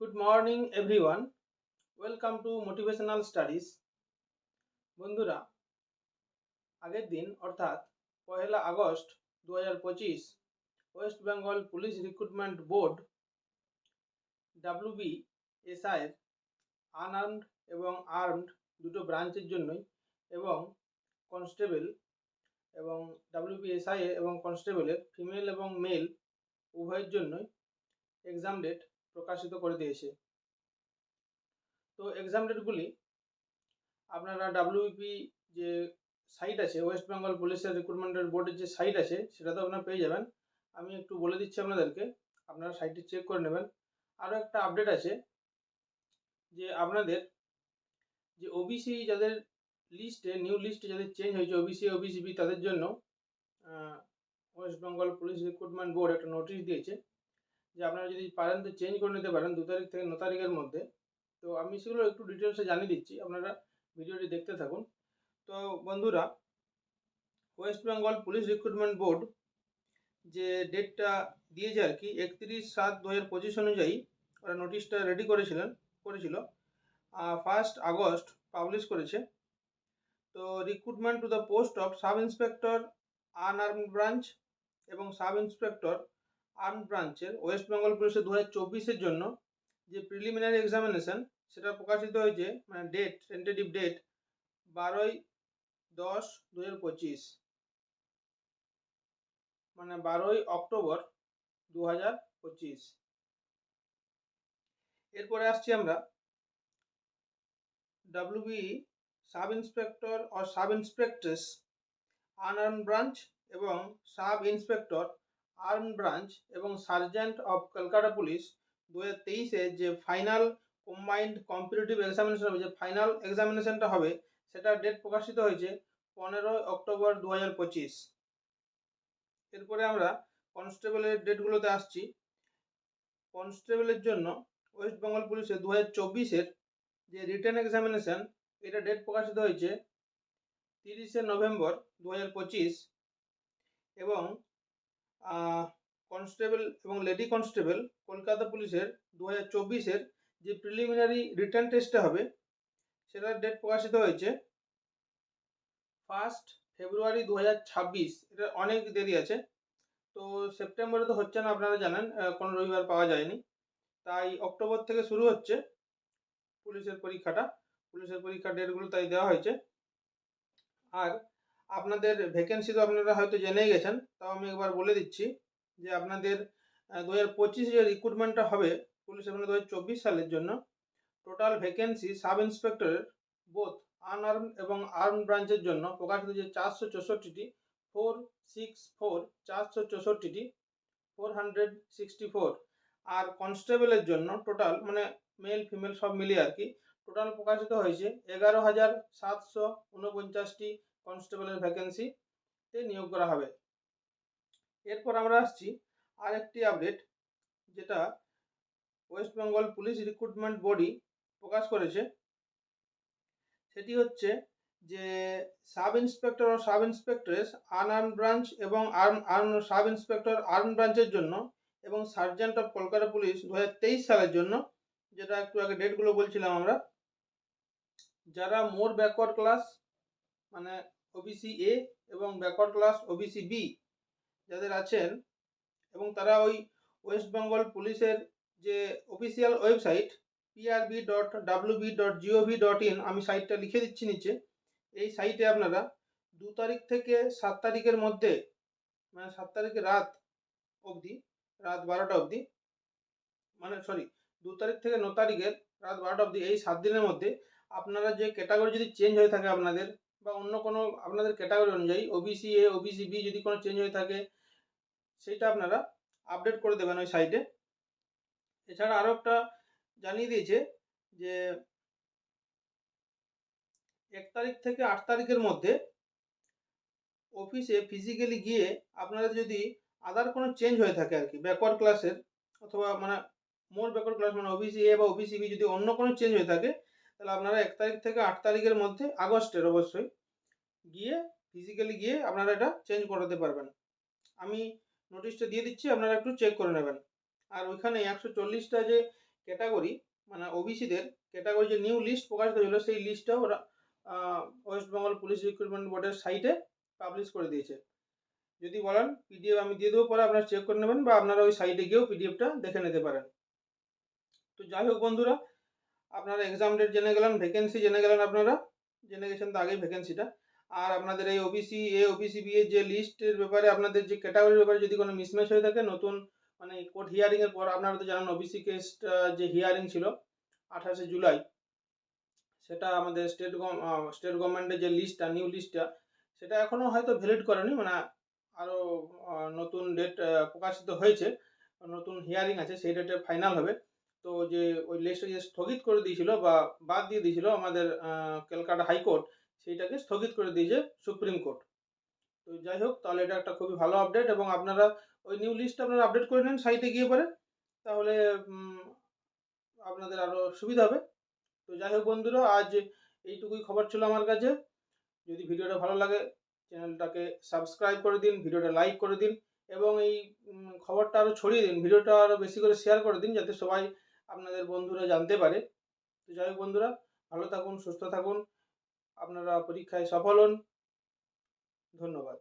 Good morning everyone welcome to motivational studies বন্ধুরা, আগের দিন, অর্থাৎ পয়লা আগস্ট দু হাজার পঁচিশ, West Bengal police recruitment board WB এসআইয়ের আনআর্মড এবং আর্মড দুটো ব্রাঞ্চের জন্যই এবং কনস্টেবল এবং ডাব্লিউবিএসআই এবং কনস্টেবলের ফিমেল এবং মেল উভয়ের জন্যই এক্সাম ডেট প্রকাশিত করে দিয়েছে। তো এক্সাম ডেটগুলি আপনারা ডাব্লিউপি যে সাইট আছে ওয়েস্ট বেঙ্গল পুলিশের রিক্রুটমেন্টের বোর্ডের যে সাইট আছে, সেটাতেও আপনারা পেয়ে যাবেন। আমি একটু বলে দিচ্ছি আপনাদেরকে, আপনারা সাইটটি চেক করে নেবেন। আরও একটা আপডেট আছে, যে আপনাদের যে ওবিসি যাদের লিস্টে নিউ লিস্টে যাদের চেঞ্জ হয়েছে ওবিসি ওবিসিবি তাদের জন্য West Bengal police recruitment board একটা নোটিশ দিয়েছে। যে আপনারা যদি পারেন তো চেঞ্জ করে নিতে পারেন, দু তারিখ থেকে ন তারিখের মধ্যে। তো আমি সেগুলো একটু ডিটেলসে জানিয়ে দিচ্ছি, আপনারা ভিডিওটি দেখতে থাকুন। তো বন্ধুরা West Bengal police recruitment board যে ডেটটা দিয়েছে আর কি, একত্রিশ সাত দু হাজার পঁচিশ অনুযায়ী ওরা নোটিশটা রেডি করেছিলেন, করেছিল। ফার্স্ট আগস্ট পাবলিশ করেছে। তো recruitment to the post of sub inspector unarm branch এবং সাব ইন্সপেক্টর আর্ম ব্রাঞ্চের ওয়েস্ট বেঙ্গল পুলিশের দু হাজার জন্য যে প্রিলিমিনারি এক্সামিনেশন সেটা প্রকাশিত হয়েছে মানে ডেট টেন্টেটিভ ডেট বারোই দশ দু হাজার পঁচিশ। মানে বারোই অক্টোবর দু হাজার পঁচিশ। এরপরে আসছি আমরা ডাব্লিউবি সাব ইন্সপেক্টর ও সাব ইন্সপেক্ট্রেস, আনআর্ম ব্রাঞ্চ এবং সাব ইন্সপেক্টর আর্ম ব্রাঞ্চ এবং সার্জেন্ট অফ কলকাতা পুলিশ দু হাজার তেইশে যে ফাইনাল কম্বাইন্ড কম্পিটিটিভ এক্সামিনেশন হবে, যে ফাইনাল এক্সামিনেশনটা হবে, সেটার ডেট প্রকাশিত হয়েছে পনেরোই অক্টোবর দু হাজার পঁচিশ। এরপরে আমরা কনস্টেবলের ডেটগুলোতে আসছি। কনস্টেবলের জন্য ওয়েস্ট বেঙ্গল পুলিশের দু হাজার চব্বিশের যে রিটার্ন এক্সামিনেশন এটা ডেট প্রকাশিত হয়েছে তিরিশে নভেম্বর দু হাজার পঁচিশ এবং কনস্টেবল এবং লেডি কনস্টেবল কলকাতা পুলিশের দু হাজার চব্বিশের যে প্রিলিমিনারি রিটার্ন টেস্টটা হবে, সেটার ডেট প্রকাশিত হয়েছে ফার্স্ট ফেব্রুয়ারি দু হাজার ছাব্বিশ। এটা অনেক দেরি আছে। তো সেপ্টেম্বরে তো হচ্ছে না, আপনারা জানেন কোনো রবিবার পাওয়া যায়নি। তাই অক্টোবর থেকে শুরু হচ্ছে পুলিশের পরীক্ষাটা। পুলিশের পরীক্ষার ডেটগুলো তাই দেওয়া হয়েছে। আর আপনাদের ভ্যাকেন্সি তো আপনারা হয়তো জেনেই গেছেন, তাও আমি একবার বলে দিচ্ছি যে আপনাদের দু হাজার পঁচিশে যে রিক্রুটমেন্টটা হবে, পুলিশ এবং দু হাজার চব্বিশ সালের জন্য টোটাল ভ্যাকেন্সি সাব ইন্সপেক্টরের বোথ আনআর্ম এবং আর্ম ব্রাঞ্চের জন্য প্রকাশিত যে চারশো চৌষট্টিটি ফোর সিক্স ফোর চারশো চৌষট্টিটি ফোর হান্ড্রেড সিক্সটি ফোর আর কনস্টেবলের জন্য টোটাল মানে মেল ফিমেল সব মিলিয়ে আর কি টোটাল প্রকাশিত হয়েছে এগারো হাজার সাতশো উনপঞ্চাশটি কনস্টেবলের ভ্যাকেন্সিতে নিয়োগ করা হবে। এরপর আমরা আসছি আরেকটি আপডেট, যেটা West Bengal police recruitment body প্রকাশ করেছে। সেটি হচ্ছে যে সাব ইন্সপেক্টর ও সাব ইন্সপেক্টরেস আনআর্ম ব্রাঞ্চ এবং arm arm, sub inspector arm ব্রাঞ্চের জন্য এবং সার্জেন্ট অফ কলকাতা পুলিশ দু হাজার তেইশ সালের জন্য, যেটা একটু আগে ডেটগুলো বলছিলাম আমরা, যারা মোর ব্যাকওয়ার্ড ক্লাস মানে ওবিসি এ এবং ব্যাকওয়ার্ড ক্লাস ওবিসি বি যাদের আছেন এবং তারা ওই ওয়েস্ট বেঙ্গল পুলিশের যে official website PRB dot WB dot GOV dot in আমি সাইটটা লিখে দিচ্ছি নিচে। এই সাইটে আপনারা দু তারিখ থেকে সাত তারিখের মধ্যে মানে সাত তারিখে রাত অবধি, রাত বারোটা অবধি মানে সরি দু তারিখ থেকে ন তারিখের রাত বারোটা অবধি এই সাত দিনের মধ্যে আপনারা যে ক্যাটাগরি যদি চেঞ্জ হয়ে থাকে আপনাদের বা অন্য কোনো আপনাদের ক্যাটাগরি অনুযায়ী ওবিসি এ ওবিসি বি যদি কোনো চেঞ্জ হয়ে থাকে সেইটা আপনারা আপডেট করে দেবেন ওই সাইটে এছাড়া আরও একটা জানিয়ে দিয়েছে যে, এক তারিখ থেকে আট তারিখের মধ্যে অফিসে ফিজিক্যালি গিয়ে আপনাদের যদি আদার কোনো চেঞ্জ হয়ে থাকে আর কি ব্যাকওয়ার্ড ক্লাসের অথবা মানে মোর ব্যাকওয়ার্ড ক্লাস মানে ওবিসি এ বা ওবিসি বি যদি অন্য কোনো চেঞ্জ হয়ে থাকে তাহলে আপনারা এক তারিখ থেকে আট তারিখের মধ্যে আগস্টের অবশ্যই গিয়ে ফিজিক্যালি গিয়ে আপনারা এটা চেঞ্জ করাতে পারবেন। আমি নোটিশটা দিয়ে দিচ্ছি, আপনারা একটু চেক করে নেবেন। আর ওইখানে একশো চল্লিশটা যে ক্যাটাগরি মানে ওবিসিদের ক্যাটাগরি যে নিউ লিস্ট প্রকাশিত হলো সেই লিস্টটাও ওরা ওয়েস্ট বেঙ্গল পুলিশ রিক্রুটমেন্ট বোর্ডের সাইটে পাবলিশ করে দিয়েছে। যদি বলেন পিডিএফ আমি দিয়ে দেবো, পরে আপনারা চেক করে নেবেন বা আপনারা ওই সাইটে গিয়েও পিডিএফটা দেখে নিতে পারেন। তো যাই হোক বন্ধুরা আপনারা এক্সাম ডেট জেনে গেলেন ভ্যাকেন্সি জেনে গেলেন আপনারা। জেনে গেছেন তো আগেই ভ্যাকেন্সিটা আর আপনাদের এই ওবিসি এ ওবিসি বি এর যে লিস্টের ব্যাপারে, আপনাদের যে ক্যাটাগরির ব্যাপারে যদি কোনো মিসম্যাচ হয়ে থাকে, নতুন মানে কোর্ট হিয়ারিংয়ের পর আপনারা তো জানেন ওবিসি কেসটা যে হিয়ারিং ছিল, আঠাশে জুলাই, সেটা আমাদের স্টেট স্টেট গভর্নমেন্টের যে লিস্টটা নিউ লিস্টটা সেটা এখনও হয়তো ভ্যালিড করেনি মানে আরও নতুন ডেট প্রকাশিত হয়েছে, নতুন হিয়ারিং আছে, সেই ডেটে ফাইনাল হবে। তো যে ওই লিস্টটা যে স্থগিত করে দিয়েছিল বা বাদ দিয়ে দিয়েছিল আমাদের ক্যালকাটা হাইকোর্ট সেইটাকে স্থগিত করে দিয়েছে সুপ্রিম কোর্ট তো যাই হোক, তাহলে এটা একটা খুবই ভালো আপডেট এবং আপনারা ওই নিউ লিস্ট আপনারা আপডেট করে নেন সাইটে গিয়ে পরে, তাহলে আপনাদের আরও সুবিধা হবে। তো যাই হোক বন্ধুরা, আজ এইটুকুই খবর ছিল আমার কাছে। যদি ভিডিওটা ভালো লাগে, চ্যানেলটাকে সাবস্ক্রাইব করে দিন, ভিডিওটা লাইক করে দিন এবং এই খবরটা আরও ছড়িয়ে দিন, ভিডিওটা আরও বেশি করে শেয়ার করে দিন, যাতে সবাই আপনাদের বন্ধুরা জানতে পারে। তো যাই হোক বন্ধুরা, ভালো থাকুন, সুস্থ থাকুন। আপনারা পরীক্ষায় সফল হন। ধন্যবাদ।